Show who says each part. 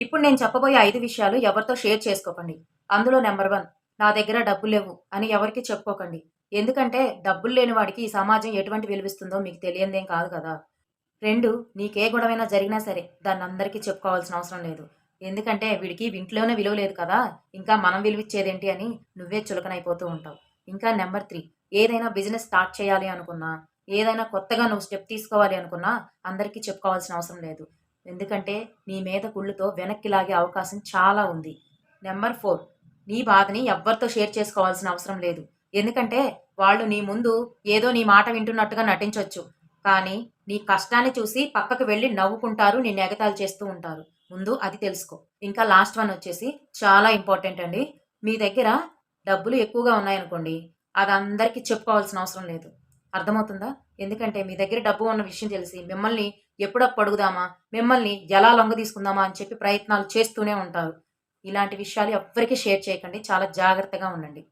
Speaker 1: ఇప్పుడు నేను చెప్పబోయే ఐదు విషయాలు ఎవరితో షేర్ చేసుకోకండి. అందులో నెంబర్ వన్ నా దగ్గర డబ్బు లేవు అని ఎవరికి చెప్పుకోకండి. ఎందుకంటే డబ్బులు లేని వాడికి ఈ సమాజం ఎటువంటి విలువిస్తుందో మీకు తెలియందేం కాదు కదా. రెండు నీకే గొడవైనా జరిగినా సరే దాన్ని అందరికీ చెప్పుకోవాల్సిన అవసరం లేదు. ఎందుకంటే వీడికి ఇంట్లోనే విలువ లేదు కదా. ఇంకా మనం విలువిచ్చేదేంటి అని నువ్వే చులకనైపోతూ ఉంటావు. ఇంకా నెంబర్ త్రీ ఏదైనా బిజినెస్ స్టార్ట్ చేయాలి అనుకున్నా ఏదైనా కొత్తగా నువ్వు స్టెప్ తీసుకోవాలి అనుకున్నా అందరికీ చెప్పుకోవాల్సిన అవసరం లేదు. ఎందుకంటే నీ మీద కుళ్ళుతో వెనక్కి లాగే అవకాశం చాలా ఉంది. నెంబర్ ఫోర్ నీ బాధని ఎవ్వరితో షేర్ చేసుకోవాల్సిన అవసరం లేదు. ఎందుకంటే వాళ్ళు నీ ముందు ఏదో నీ మాట వింటున్నట్టుగా నటించవచ్చు కానీ నీ కష్టాన్ని చూసి పక్కకు వెళ్ళి నవ్వుకుంటారు నీ ఎగతాలు చేస్తూ ఉంటారు. ముందు అది తెలుసుకో. ఇంకా లాస్ట్ వన్ వచ్చేసి చాలా ఇంపార్టెంట్ అండి. మీ దగ్గర డబ్బులు ఎక్కువగా ఉన్నాయనుకోండి అది అందరికీ చెప్పుకోవాల్సిన అవసరం లేదు. అర్థమవుతుందా? ఎందుకంటే మీ దగ్గర డబ్బు ఉన్న విషయం తెలిసి మిమ్మల్ని ఎప్పుడప్పుడు అడుగుదామా? మిమ్మల్ని ఎలా లొంగ తీసుకుందామా అని చెప్పి ప్రయత్నాలు చేస్తూనే ఉంటారు. ఇలాంటి విషయాలు ఎవ్వరికీ షేర్ చేయకండి. చాలా జాగ్రత్తగా ఉండండి.